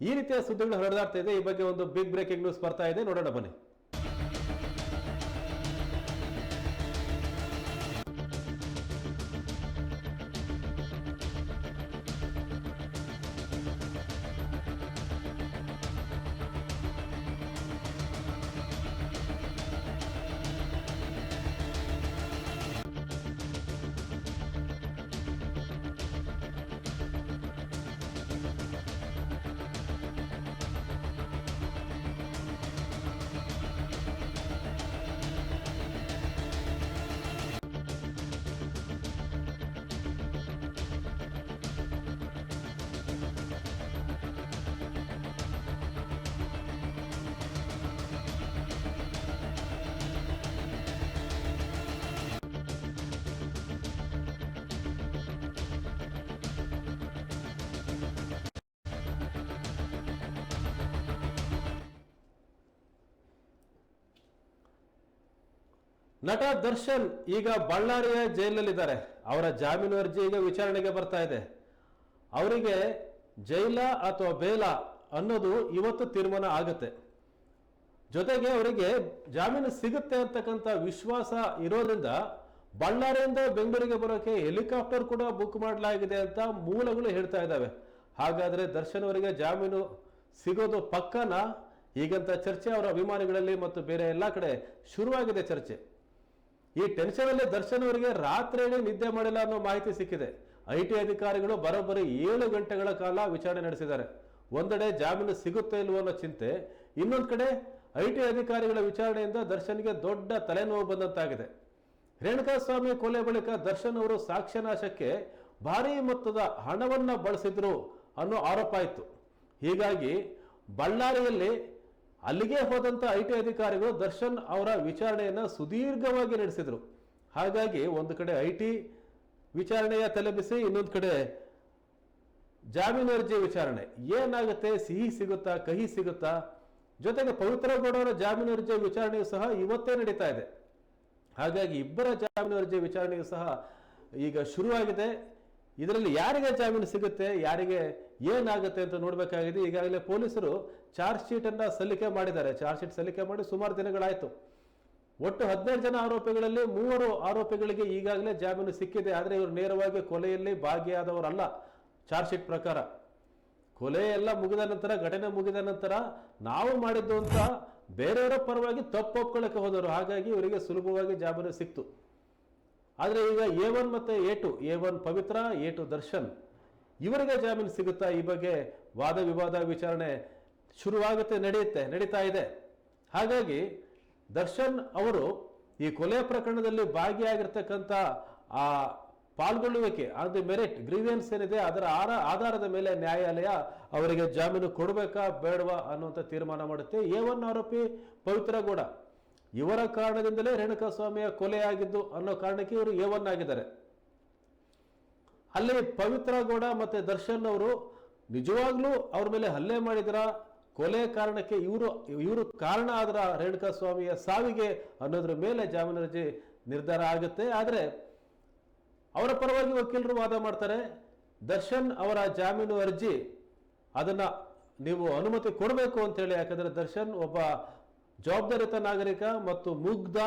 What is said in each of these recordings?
ಈ ರೀತಿಯ ಸುದ್ದಿಗಳು ಹರಿದಾಡ್ತಾ ಇದೆ. ಈ ಬಗ್ಗೆ ಒಂದು ಬಿಗ್ ಬ್ರೇಕಿಂಗ್ ನ್ಯೂಸ್ ಬರ್ತಾ ಇದೆ. ನೋಡೋಣ ಬನ್ನಿ. ನಟ ದರ್ಶನ್ ಈಗ ಬಳ್ಳಾರಿಯ ಜೈಲಲ್ಲಿದ್ದಾರೆ. ಅವರ ಜಾಮೀನು ಅರ್ಜಿ ಈಗ ವಿಚಾರಣೆಗೆ ಬರ್ತಾ ಇದೆ. ಅವರಿಗೆ ಜೈಲ ಅಥವಾ ಬೇಲ ಅನ್ನೋದು ಇವತ್ತು ತೀರ್ಮಾನ ಆಗುತ್ತೆ. ಜೊತೆಗೆ ಅವರಿಗೆ ಜಾಮೀನು ಸಿಗುತ್ತೆ ಅಂತಕ್ಕಂಥ ವಿಶ್ವಾಸ ಇರೋದ್ರಿಂದ ಬಳ್ಳಾರಿಯಿಂದ ಬೆಂಗಳೂರಿಗೆ ಬರೋಕೆ ಹೆಲಿಕಾಪ್ಟರ್ ಕೂಡ ಬುಕ್ ಮಾಡಲಾಗಿದೆ ಅಂತ ಮೂಲಗಳು ಹೇಳ್ತಾ ಇದ್ದಾವೆ. ಹಾಗಾದರೆ ದರ್ಶನ್ ಅವರಿಗೆ ಜಾಮೀನು ಸಿಗೋದು ಪಕ್ಕನ? ಈಗಂತ ಚರ್ಚೆ ಅವರ ಅಭಿಮಾನಿಗಳಲ್ಲಿ ಮತ್ತು ಬೇರೆ ಎಲ್ಲ ಕಡೆ ಶುರುವಾಗಿದೆ ಚರ್ಚೆ. ಈ ಟೆನ್ಷನ್ ಅಲ್ಲಿ ದರ್ಶನ್ ಅವರಿಗೆ ರಾತ್ರಿ ನಿದ್ದೆ ಮಾಡಿಲ್ಲ ಅನ್ನೋ ಮಾಹಿತಿ ಸಿಕ್ಕಿದೆ. ಐ ಟಿ ಅಧಿಕಾರಿಗಳು ಬರೋಬ್ಬರಿ ಏಳು ಗಂಟೆಗಳ ಕಾಲ ವಿಚಾರಣೆ ನಡೆಸಿದ್ದಾರೆ. ಒಂದೆಡೆ ಜಾಮೀನು ಸಿಗುತ್ತೆ ಇಲ್ವೋ ಅನ್ನೋ ಚಿಂತೆ. ಇನ್ನೊಂದು ಕಡೆ ಐ ಟಿ ಅಧಿಕಾರಿಗಳ ವಿಚಾರಣೆಯಿಂದ ದರ್ಶನ್ಗೆ ದೊಡ್ಡ ತಲೆನೋವು ಬಂದಂತಾಗಿದೆ. ರೇಣುಕಾಸ್ವಾಮಿ ಕೊಲೆ ಬಳಿಕ ದರ್ಶನ್ ಅವರು ಸಾಕ್ಷ್ಯನಾಶಕ್ಕೆ ಭಾರೀ ಮೊತ್ತದ ಹಣವನ್ನ ಬಳಸಿದ್ರು ಅನ್ನೋ ಆರೋಪ ಇತ್ತು. ಹೀಗಾಗಿ ಬಳ್ಳಾರಿಯಲ್ಲಿ ಅಲ್ಲಿಗೆ ಹೋದಂತ ಐ ಟಿ ಅಧಿಕಾರಿಗಳು ದರ್ಶನ್ ಅವರ ವಿಚಾರಣೆಯನ್ನು ಸುದೀರ್ಘವಾಗಿ ನಡೆಸಿದ್ರು. ಹಾಗಾಗಿ ಒಂದು ಕಡೆ ಐ ಟಿ ವಿಚಾರಣೆಯ ತಲೆಬಿಸಿ ಇನ್ನೊಂದು ಕಡೆ ಜಾಮೀನು ಅರ್ಜಿ ವಿಚಾರಣೆ. ಏನಾಗುತ್ತೆ? ಸಿಹಿ ಸಿಗುತ್ತಾ? ಕಹಿ ಸಿಗುತ್ತಾ? ಜೊತೆಗೆ ಪವಿತ್ರ ಗೌಡರ ಜಾಮೀನು ಅರ್ಜಿಯ ವಿಚಾರಣೆಯು ಸಹ ಇವತ್ತೇ ನಡೀತಾ ಇದೆ. ಹಾಗಾಗಿ ಇಬ್ಬರ ಜಾಮೀನು ಅರ್ಜಿ ವಿಚಾರಣೆಯು ಸಹ ಈಗ ಶುರುವಾಗಿದೆ. ಇದರಲ್ಲಿ ಯಾರಿಗೆ ಜಾಮೀನು ಸಿಗುತ್ತೆ? ಯಾರಿಗೆ ಏನಾಗುತ್ತೆ ಅಂತ ನೋಡಬೇಕಾಗಿದೆ. ಈಗಾಗಲೇ ಪೊಲೀಸರು ಚಾರ್ಜ್ ಶೀಟ್ ಅನ್ನ ಸಲ್ಲಿಕೆ ಮಾಡಿದ್ದಾರೆ. ಚಾರ್ಜ್ ಶೀಟ್ ಸಲ್ಲಿಕೆ ಮಾಡಿ ಸುಮಾರು ದಿನಗಳಾಯಿತು. ಒಟ್ಟು ಹದಿನೈದು ಜನ ಆರೋಪಿಗಳಲ್ಲಿ ಮೂವರು ಆರೋಪಿಗಳಿಗೆ ಈಗಾಗಲೇ ಜಾಮೀನು ಸಿಕ್ಕಿದೆ. ಆದರೆ ಇವರು ನೇರವಾಗಿ ಕೊಲೆಯಲ್ಲಿ ಭಾಗಿಯಾದವರಲ್ಲ. ಚಾರ್ಜ್ ಶೀಟ್ ಪ್ರಕಾರ. ಕೊಲೆ ಎಲ್ಲ ಮುಗಿದ ನಂತರ, ಘಟನೆ ಮುಗಿದ ನಂತರ ನಾವು ಮಾಡಿದ್ದು ಅಂತ ಬೇರೆಯವರ ಪರವಾಗಿ ತಪ್ಪು ಒಪ್ಕೊಳ್ಳೋಕೆ ಹೋದರು ಹಾಗಾಗಿ ಇವರಿಗೆ ಸುಲಭವಾಗಿ ಜಾಮೀನು ಸಿಕ್ತು. ಆದರೆ ಈಗ ಎ ಒನ್ ಮತ್ತು A two, A one Pavitra, A two Darshan, ಇವರಿಗೆ ಜಾಮೀನು ಸಿಗುತ್ತಾ? ಈ ಬಗ್ಗೆ ವಾದ ವಿವಾದ ವಿಚಾರಣೆ ಶುರುವಾಗುತ್ತೆ, ನಡೆಯುತ್ತೆ, ನಡೀತಾ ಇದೆ. ಹಾಗಾಗಿ ದರ್ಶನ್ ಅವರು ಈ ಕೊಲೆ ಪ್ರಕರಣದಲ್ಲಿ ಭಾಗಿಯಾಗಿರ್ತಕ್ಕಂಥ ಆ ಪಾಲ್ಗೊಳ್ಳುವಿಕೆ ಅದು ಮೆರಿಟ್, ಗ್ರೀವಿಯನ್ಸ್ ಏನಿದೆ, ಅದರ ಆರ, ಆಧಾರದ ಮೇಲೆ ನ್ಯಾಯಾಲಯ ಅವರಿಗೆ ಜಾಮೀನು ಕೊಡಬೇಕಾ, ಬೇಡವಾ ಅನ್ನುವಂಥ ತೀರ್ಮಾನ ಮಾಡುತ್ತೆ. ಎ ಒನ್ ಆರೋಪಿ ಪವಿತ್ರ ಗೌಡ, ಇವರ ಕಾರಣದಿಂದಲೇ ರೇಣುಕಾಸ್ವಾಮಿಯ ಕೊಲೆಯಾಗಿದ್ದು ಅನ್ನೋ ಕಾರಣಕ್ಕೆ ಇವರು ಎ ಒನ್ ಆಗಿದ್ದಾರೆ. ಅಲ್ಲಿ ಪವಿತ್ರ ಗೌಡ ಮತ್ತೆ ದರ್ಶನ್ ಅವರು ನಿಜವಾಗ್ಲೂ ಅವ್ರ ಮೇಲೆ ಹಲ್ಲೆ ಮಾಡಿದ್ರ? ಕೊಲೆ ಕಾರಣಕ್ಕೆ ಇವರು ಇವರು ಕಾರಣ ಆದ್ರ ರೇಣುಕಾ ಸ್ವಾಮಿಯ ಸಾವಿಗೆ ಅನ್ನೋದ್ರ ಮೇಲೆ ಜಾಮೀನು ಅರ್ಜಿ ನಿರ್ಧಾರ ಆಗುತ್ತೆ. ಆದರೆ ಅವರ ಪರವಾಗಿ ವಕೀಲರು ವಾದ ಮಾಡ್ತಾರೆ. ದರ್ಶನ್ ಅವರ ಜಾಮೀನು ಅರ್ಜಿ ಅದನ್ನ ನೀವು ಅನುಮತಿ ಕೊಡಬೇಕು ಅಂತೇಳಿ ಯಾಕಂದ್ರೆ ದರ್ಶನ್ ಒಬ್ಬ ಜವಾಬ್ದಾರಿತ ನಾಗರಿಕ ಮತ್ತು ಮುಗ್ಧ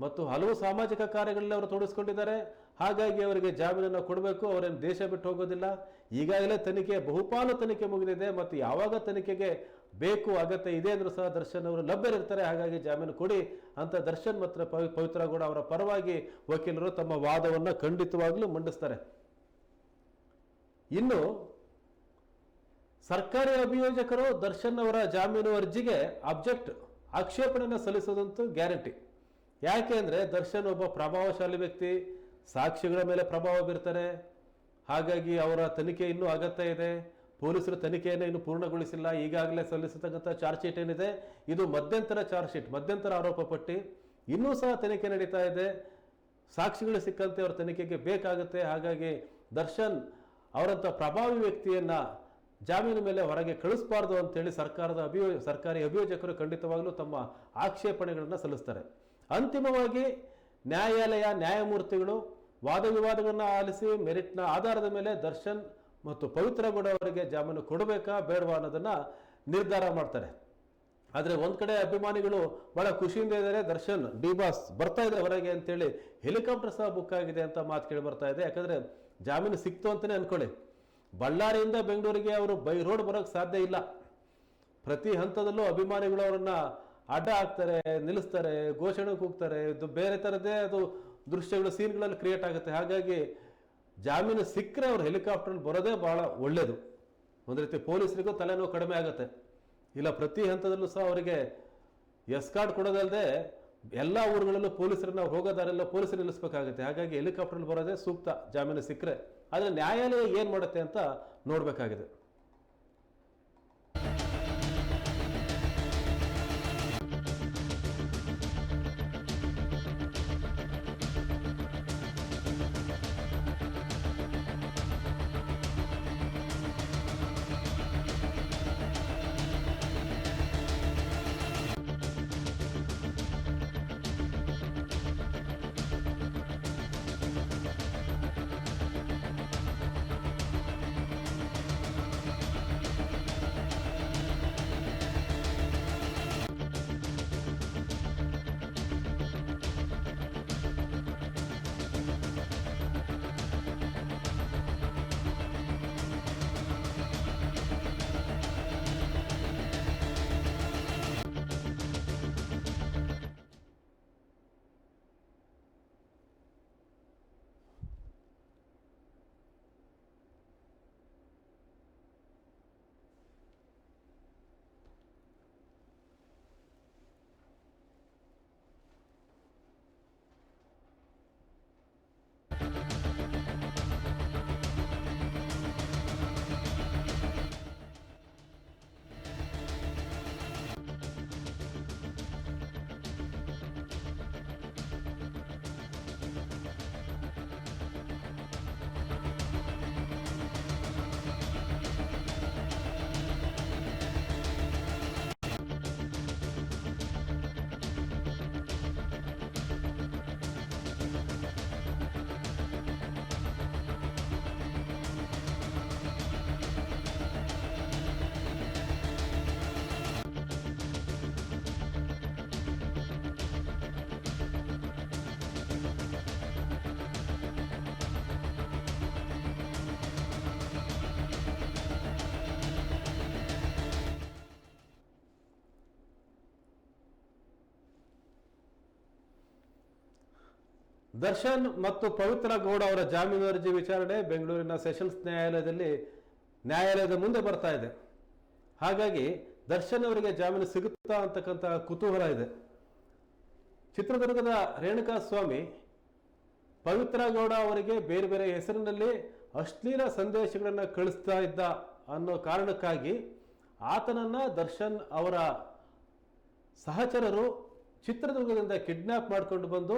ಮತ್ತು ಹಲವು ಸಾಮಾಜಿಕ ಕಾರ್ಯಗಳಲ್ಲಿ ಅವರು ತೊಡಗಿಸ್ಕೊಂಡಿದ್ದಾರೆ. ಹಾಗಾಗಿ ಅವರಿಗೆ ಜಾಮೀನನ್ನು ಕೊಡಬೇಕು. ಅವರೇನು ದೇಶ ಬಿಟ್ಟು ಹೋಗೋದಿಲ್ಲ. ಈಗಾಗಲೇ ತನಿಖೆ, ಬಹುಪಾಲು ತನಿಖೆ ಮುಗಿದಿದೆ ಮತ್ತು ಯಾವಾಗ ತನಿಖೆಗೆ ಬೇಕು ಅಗತ್ಯ ಇದೆ ಅಂದರೂ ಸಹ ದರ್ಶನ್ ಅವರು ಲಭ್ಯರಿರ್ತಾರೆ ಹಾಗಾಗಿ ಜಾಮೀನು ಕೊಡಿ ಅಂತ ದರ್ಶನ್ ಪವಿ, ಪವಿತ್ರ ಗೌಡ ಅವರ ಪರವಾಗಿ ವಕೀಲರು ತಮ್ಮ ವಾದವನ್ನು ಖಂಡಿತವಾಗ್ಲೂ ಮಂಡಿಸ್ತಾರೆ. ಇನ್ನು ಸರ್ಕಾರಿ ಅಭಿಯೋಜಕರು ದರ್ಶನ್ ಅವರ ಜಾಮೀನು ಅರ್ಜಿಗೆ ಅಬ್ಜೆಕ್ಟ್ ಆಕ್ಷೇಪಣೆಯನ್ನು ಸಲ್ಲಿಸೋದಂತೂ ಗ್ಯಾರಂಟಿ. ಯಾಕೆ ಅಂದರೆ ದರ್ಶನ್ ಒಬ್ಬ ಪ್ರಭಾವಶಾಲಿ ವ್ಯಕ್ತಿ, ಸಾಕ್ಷಿಗಳ ಮೇಲೆ ಪ್ರಭಾವ ಬೀರ್ತಾರೆ ಹಾಗಾಗಿ ಅವರ ತನಿಖೆ ಇನ್ನೂ ಅಗತ್ಯ ಇದೆ. ಪೊಲೀಸರು ತನಿಖೆಯನ್ನು ಇನ್ನೂ ಪೂರ್ಣಗೊಳಿಸಿಲ್ಲ. ಈಗಾಗಲೇ ಸಲ್ಲಿಸತಕ್ಕಂಥ ಚಾರ್ಜ್ ಶೀಟ್ ಏನಿದೆ, ಇದು ಮಧ್ಯಂತರ ಚಾರ್ಜ್ ಶೀಟ್, ಮಧ್ಯಂತರ ಆರೋಪ ಪಟ್ಟಿ. ಇನ್ನೂ ಸಹ ತನಿಖೆ ನಡೀತಾ ಇದೆ. ಸಾಕ್ಷಿಗಳು ಸಿಕ್ಕಂತೆ ಅವರ ತನಿಖೆಗೆ ಬೇಕಾಗುತ್ತೆ. ಹಾಗಾಗಿ ದರ್ಶನ್ ಅವರಂಥ ಪ್ರಭಾವಿ ವ್ಯಕ್ತಿಯನ್ನ ಜಾಮೀನು ಮೇಲೆ ಹೊರಗೆ ಕಳಿಸಬಾರ್ದು ಅಂತೇಳಿ ಸರ್ಕಾರದ ಅಭಿಯೋ, ಸರ್ಕಾರಿ ಅಭಿಯೋಜಕರು ಖಂಡಿತವಾಗಲೂ ತಮ್ಮ ಆಕ್ಷೇಪಣೆಗಳನ್ನು ಸಲ್ಲಿಸ್ತಾರೆ. ಅಂತಿಮವಾಗಿ ನ್ಯಾಯಾಲಯ, ನ್ಯಾಯಮೂರ್ತಿಗಳು ವಾದ ವಿವಾದಗಳನ್ನು ಆಲಿಸಿ ಮೆರಿಟ್ನ ಆಧಾರದ ಮೇಲೆ ದರ್ಶನ್ ಮತ್ತು ಪವಿತ್ರ ಗೌಡ ಅವರಿಗೆ ಜಾಮೀನು ಕೊಡಬೇಕಾ ಬೇಡವಾ ಅನ್ನೋದನ್ನ ನಿರ್ಧಾರ ಮಾಡ್ತಾರೆ. ಆದರೆ ಒಂದು ಕಡೆ ಅಭಿಮಾನಿಗಳು ಬಹಳ ಖುಷಿಯಿಂದ ಇದ್ದಾರೆ, ದರ್ಶನ್ ಡಿ ಬಾಸ್ ಬರ್ತಾ ಇದೆ ಹೊರಗೆ ಅಂತೇಳಿ ಹೆಲಿಕಾಪ್ಟರ್ ಸಹ ಬುಕ್ ಆಗಿದೆ ಅಂತ ಮಾತು ಕೇಳಿ ಬರ್ತಾ ಇದೆ. ಯಾಕಂದ್ರೆ ಜಾಮೀನು ಸಿಕ್ತು ಅಂತಲೇ ಅಂದ್ಕೊಳ್ಳಿ ಬಳ್ಳಾರಿಯಿಂದ ಬೆಂಗಳೂರಿಗೆ ಅವರು ಬೈ ರೋಡ್ ಬರೋಕ್ಕೆ ಸಾಧ್ಯ ಇಲ್ಲ. ಪ್ರತಿ ಹಂತದಲ್ಲೂ ಅಭಿಮಾನಿಗಳು ಅವರನ್ನು ಅಡ್ಡ ಹಾಕ್ತಾರೆ, ನಿಲ್ಲಿಸ್ತಾರೆ ಘೋಷಣೆ ಕೂಗ್ತಾರೆ. ಇದು ಬೇರೆ ಥರದ್ದೇ ಅದು ದೃಶ್ಯಗಳು, ಸೀನ್ಗಳಲ್ಲಿ ಕ್ರಿಯೇಟ್ ಆಗುತ್ತೆ. ಹಾಗಾಗಿ ಜಾಮೀನು ಸಿಕ್ಕರೆ ಅವ್ರು ಹೆಲಿಕಾಪ್ಟರ್ ಬರೋದೇ ಬಹಳ ಒಳ್ಳೆಯದು ಒಂದು ರೀತಿ ಪೊಲೀಸರಿಗೂ ತಲೆನೋವು ಕಡಿಮೆ ಆಗುತ್ತೆ. ಇಲ್ಲ, ಪ್ರತಿ ಹಂತದಲ್ಲೂ ಸಹ ಅವರಿಗೆ ಎಸ್ ಕಾರ್ಡ್ ಕೊಡೋದಲ್ಲದೆ ಎಲ್ಲ ಊರುಗಳಲ್ಲೂ ಪೊಲೀಸರನ್ನ ಹೋಗೋದಾರೆಲ್ಲ ಹೋಗೋ ಪೊಲೀಸರು ನಿಲ್ಲಿಸ್ಬೇಕಾಗುತ್ತೆ. ಹಾಗಾಗಿ ಹೆಲಿಕಾಪ್ಟರ್ ಬರೋದೇ ಸೂಕ್ತ ಜಾಮೀನು ಸಿಕ್ಕರೆ. ಆದರೆ ನ್ಯಾಯಾಲಯ ಏನು ಮಾಡುತ್ತೆ ಅಂತ ನೋಡಬೇಕಾಗಿದೆ. ದರ್ಶನ್ ಮತ್ತು ಪವಿತ್ರ ಗೌಡ ಅವರ ಜಾಮೀನು ಅರ್ಜಿ ವಿಚಾರಣೆ ಬೆಂಗಳೂರಿನ ಸೆಷನ್ಸ್ ನ್ಯಾಯಾಲಯದಲ್ಲಿ ನ್ಯಾಯಾಲಯದ ಮುಂದೆ ಬರ್ತಾ ಇದೆ. ಹಾಗಾಗಿ ದರ್ಶನ್ ಅವರಿಗೆ ಜಾಮೀನು ಸಿಗುತ್ತಾ ಅಂತಕ್ಕಂಥ ಕುತೂಹಲ ಇದೆ. ಚಿತ್ರದುರ್ಗದ ರೇಣುಕಾ ಸ್ವಾಮಿ ಪವಿತ್ರ ಗೌಡ ಅವರಿಗೆ ಬೇರೆ ಬೇರೆ ಹೆಸರಿನಲ್ಲಿ ಅಶ್ಲೀಲ ಸಂದೇಶಗಳನ್ನು ಕಳಿಸ್ತಾ ಇದ್ದ ಅನ್ನೋ ಕಾರಣಕ್ಕಾಗಿ ಆತನನ್ನ ದರ್ಶನ್ ಅವರ ಸಹಚರರು ಚಿತ್ರದುರ್ಗದಿಂದ ಕಿಡ್ನಾಪ್ ಮಾಡಿಕೊಂಡು ಬಂದು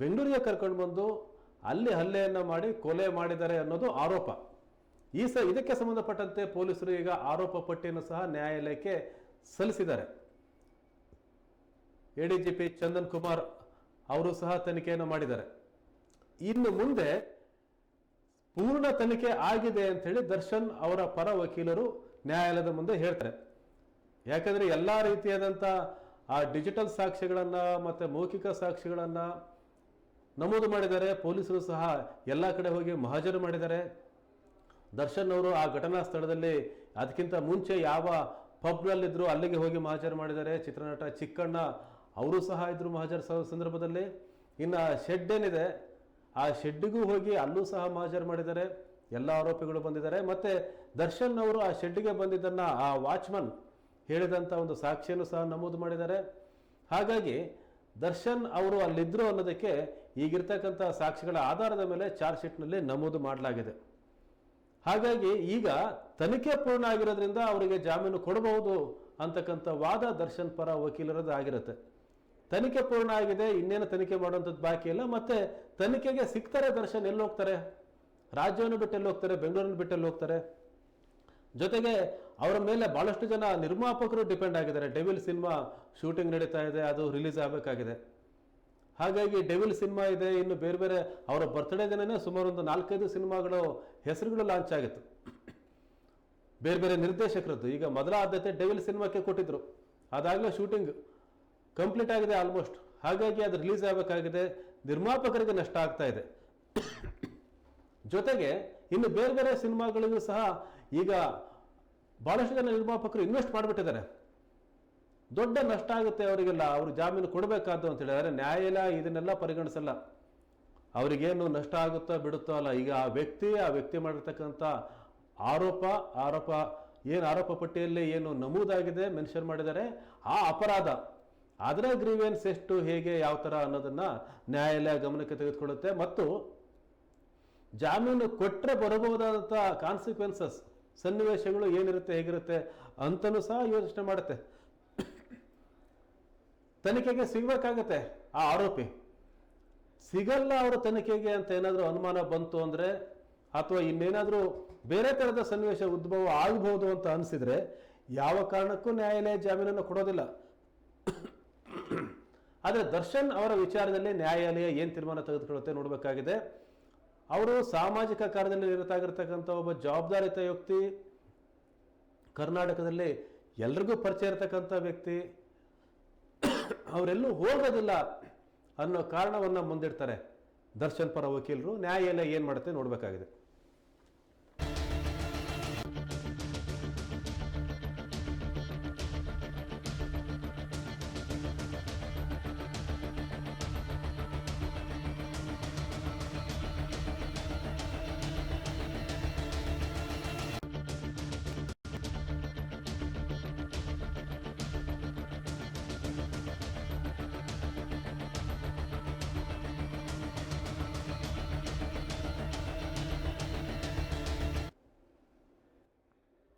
ಬೆಂಗಳೂರಿಗೆ ಕರ್ಕೊಂಡು ಬಂದು ಅಲ್ಲಿ ಹಲ್ಲೆಯನ್ನು ಮಾಡಿ ಕೊಲೆ ಮಾಡಿದ್ದಾರೆ ಅನ್ನೋದು ಆರೋಪ. ಈ ಸ ಇದಕ್ಕೆ ಸಂಬಂಧಪಟ್ಟಂತೆ ಪೊಲೀಸರು ಈಗ ಆರೋಪ ಪಟ್ಟಿಯನ್ನು ಸಹ ನ್ಯಾಯಾಲಯಕ್ಕೆ ಸಲ್ಲಿಸಿದ್ದಾರೆ. A D G P Chandan Kumar ಅವರು ಸಹ ತನಿಖೆಯನ್ನು ಮಾಡಿದ್ದಾರೆ. ಇನ್ನು ಮುಂದೆ ಪೂರ್ಣ ತನಿಖೆ ಆಗಿದೆ ಅಂತ ಹೇಳಿ ದರ್ಶನ್ ಅವರ ಪರ ವಕೀಲರು ನ್ಯಾಯಾಲಯದ ಮುಂದೆ ಹೇಳ್ತಾರೆ. ಯಾಕಂದ್ರೆ ಎಲ್ಲ ರೀತಿಯಾದಂಥ ಆ ಡಿಜಿಟಲ್ ಸಾಕ್ಷ್ಯಗಳನ್ನ ಮತ್ತೆ ಮೌಖಿಕ ಸಾಕ್ಷ್ಯಗಳನ್ನ ನಮೂದು ಮಾಡಿದ್ದಾರೆ, ಪೊಲೀಸರು ಸಹ ಎಲ್ಲ ಕಡೆ ಹೋಗಿ ಮಹಾಜರು ಮಾಡಿದ್ದಾರೆ. ದರ್ಶನ್ ಅವರು ಆ ಘಟನಾ ಸ್ಥಳದಲ್ಲಿ ಅದಕ್ಕಿಂತ ಮುಂಚೆ ಯಾವ ಪಬ್ನಲ್ಲಿದ್ದರು ಅಲ್ಲಿಗೆ ಹೋಗಿ ಮಹಾಜರು ಮಾಡಿದ್ದಾರೆ. ಚಿತ್ರನಟ ಚಿಕ್ಕಣ್ಣ ಅವರು ಸಹ ಇದ್ದರು ಮಹಾಜರ ಸಂದರ್ಭದಲ್ಲಿ. ಇನ್ನು ಶೆಡ್ ಏನಿದೆ, ಆ ಶೆಡ್ಡಿಗೂ ಹೋಗಿ ಅಲ್ಲೂ ಸಹ ಮಹಾಜರು ಮಾಡಿದ್ದಾರೆ. ಎಲ್ಲ ಆರೋಪಿಗಳು ಬಂದಿದ್ದಾರೆ. ಮತ್ತು ದರ್ಶನ್ ಅವರು ಆ ಶೆಡ್ಡಿಗೆ ಬಂದಿದ್ದನ್ನು ಆ ವಾಚ್ಮನ್ ಹೇಳಿದಂಥ ಒಂದು ಸಾಕ್ಷಿಯನ್ನು ಸಹ ನಮೂದು ಮಾಡಿದ್ದಾರೆ. ಹಾಗಾಗಿ ದರ್ಶನ್ ಅವರು ಅಲ್ಲಿದ್ದರು ಅನ್ನೋದಕ್ಕೆ ಈಗಿರ್ತಕ್ಕಂಥ ಸಾಕ್ಷಿಗಳ ಆಧಾರದ ಮೇಲೆ ಚಾರ್ಜ್ ಶೀಟ್ನಲ್ಲಿ ನಮೂದು ಮಾಡಲಾಗಿದೆ. ಹಾಗಾಗಿ ಈಗ ತನಿಖೆ ಪೂರ್ಣ ಆಗಿರೋದ್ರಿಂದ ಅವರಿಗೆ ಜಾಮೀನು ಕೊಡಬಹುದು ಅಂತಕ್ಕಂಥ ವಾದ ದರ್ಶನ್ ಪರ ವಕೀಲರದ್ದು ಆಗಿರುತ್ತೆ. ತನಿಖೆ ಪೂರ್ಣ ಆಗಿದೆ, ಇನ್ನೇನು ತನಿಖೆ ಮಾಡುವಂಥದ್ದು ಬಾಕಿ ಇಲ್ಲ, ಮತ್ತೆ ತನಿಖೆಗೆ ಸಿಗ್ತಾರೆ ದರ್ಶನ್ ಎಲ್ಲಿ ಹೋಗ್ತಾರೆ? ರಾಜ್ಯವನ್ನು ಬಿಟ್ಟು ಎಲ್ಲಿ ಹೋಗ್ತಾರೆ? ಬೆಂಗಳೂರನ್ನು ಬಿಟ್ಟು ಹೋಗ್ತಾರೆ? ಜೊತೆಗೆ ಅವರ ಮೇಲೆ ಬಹಳಷ್ಟು ಜನ ನಿರ್ಮಾಪಕರು ಡಿಪೆಂಡ್ ಆಗಿದ್ದಾರೆ. ಡೆವಿಲ್ ಸಿನಿಮಾ ಶೂಟಿಂಗ್ ನಡೀತಾ ಇದೆ, ಅದು ರಿಲೀಸ್ ಆಗಬೇಕಾಗಿದೆ. ಹಾಗಾಗಿ ಡೆವಿಲ್ ಸಿನಿಮಾ ಇದೆ, ಇನ್ನು ಬೇರೆ ಬೇರೆ ಅವರ ಬರ್ತ್ಡೇ ದಿನನೇ ಸುಮಾರು ಒಂದು ನಾಲ್ಕೈದು ಸಿನಿಮಾಗಳು ಹೆಸರುಗಳು ಲಾಂಚ್ ಆಗಿತ್ತು. ಬೇರೆ ಬೇರೆ ನಿರ್ದೇಶಕರದ್ದು, ಈಗ ಮೊದಲ ಆದ್ಯತೆ ಡೆವಿಲ್ ಸಿನಿಮಾಕ್ಕೆ ಕೊಟ್ಟಿದ್ರು. ಅದಾಗಲೇ ಶೂಟಿಂಗ್ ಕಂಪ್ಲೀಟ್ ಆಗಿದೆ ಆಲ್ಮೋಸ್ಟ್ ಹಾಗಾಗಿ ಅದು ರಿಲೀಸ್ ಆಗಬೇಕಾಗಿದೆ. ನಿರ್ಮಾಪಕರಿಗೆ ನಷ್ಟ ಆಗ್ತಾ ಇದೆ. ಜೊತೆಗೆ ಇನ್ನು ಬೇರೆ ಬೇರೆ ಸಿನಿಮಾಗಳಿಗೂ ಸಹ ಈಗ ಬಹಳಷ್ಟು ಜನ ನಿರ್ಮಾಪಕರು ಇನ್ವೆಸ್ಟ್ ಮಾಡಿಬಿಟ್ಟಿದ್ದಾರೆ. ದೊಡ್ಡ ನಷ್ಟ ಆಗುತ್ತೆ ಅವರಿಗೆಲ್ಲ. ಅವರು ಜಾಮೀನು ಕೊಡಬೇಕಾದ್ದು ಅಂತ ಹೇಳಿದರೆ ನ್ಯಾಯಾಲಯ ಇದನ್ನೆಲ್ಲ ಪರಿಗಣಿಸಲ್ಲ. ಅವರಿಗೇನು ನಷ್ಟ ಆಗುತ್ತೋ ಬಿಡುತ್ತೋ ಅಲ್ಲ. ಈಗ ಆ ವ್ಯಕ್ತಿ ಆ ವ್ಯಕ್ತಿ ಮಾಡಿರ್ತಕ್ಕಂಥ ಆರೋಪ ಆರೋಪ, ಏನು ಆರೋಪ ಪಟ್ಟಿಯಲ್ಲಿ ಏನು ನಮೂದಾಗಿದೆ ಮೆನ್ಷನ್ ಮಾಡಿದ್ದಾರೆ, ಆ ಅಪರಾಧ. ಅದರ ಗ್ರೀವೆನ್ಸ್ ಎಷ್ಟು, ಹೇಗೆ, ಯಾವ ಥರ ಅನ್ನೋದನ್ನು ನ್ಯಾಯಾಲಯ ಗಮನಕ್ಕೆ ತೆಗೆದುಕೊಳ್ಳುತ್ತೆ. ಮತ್ತು ಜಾಮೀನು ಕೊಟ್ಟರೆ ಬರಬಹುದಾದಂಥ ಕಾನ್ಸಿಕ್ವೆನ್ಸಸ್ ಸನ್ನಿವೇಶಗಳು ಏನಿರುತ್ತೆ, ಹೇಗಿರುತ್ತೆ ಅಂತಲೂ ಸಹ ಯೋಚನೆ ಮಾಡುತ್ತೆ. ತನಿಖೆಗೆ ಸಿಗಬೇಕಾಗತ್ತೆ ಆ ಆರೋಪಿ. ಸಿಗಲ್ಲ ಅವರು ತನಿಖೆಗೆ ಅಂತ ಏನಾದರೂ ಅನುಮಾನ ಬಂತು ಅಂದರೆ, ಅಥವಾ ಇನ್ನೇನಾದರೂ ಬೇರೆ ಥರದ ಸನ್ನಿವೇಶ ಉದ್ಭವ ಆಗಬಹುದು ಅಂತ ಅನಿಸಿದ್ರೆ, ಯಾವ ಕಾರಣಕ್ಕೂ ನ್ಯಾಯಾಲಯ ಜಾಮೀನನ್ನು ಕೊಡೋದಿಲ್ಲ. ಆದರೆ ದರ್ಶನ್ ಅವರ ವಿಚಾರದಲ್ಲಿ ನ್ಯಾಯಾಲಯ ಏನು ತೀರ್ಮಾನ ತೆಗೆದುಕೊಳ್ಳುತ್ತೆ ನೋಡಬೇಕಾಗಿದೆ. ಅವರು ಸಾಮಾಜಿಕ ಕಾರ್ಯದಲ್ಲಿ ನಿರತಾಗಿರ್ತಕ್ಕಂಥ ಒಬ್ಬ ಜವಾಬ್ದಾರಿತ ವ್ಯಕ್ತಿ. ಕರ್ನಾಟಕದಲ್ಲಿ ಎಲ್ರಿಗೂ ಪರಿಚಯ ಇರತಕ್ಕಂಥ ವ್ಯಕ್ತಿ. ಅವರೆಲ್ಲೂ ಹೋಗೋದಿಲ್ಲ ಅನ್ನೋ ಕಾರಣವನ್ನು ಮುಂದಿಡ್ತಾರೆ. ದರ್ಶನ್ ಪರ ವಕೀಲರು, ನ್ಯಾಯಾಲಯ ಏನು ಮಾಡುತ್ತೆ ನೋಡಬೇಕಾಗಿದೆ.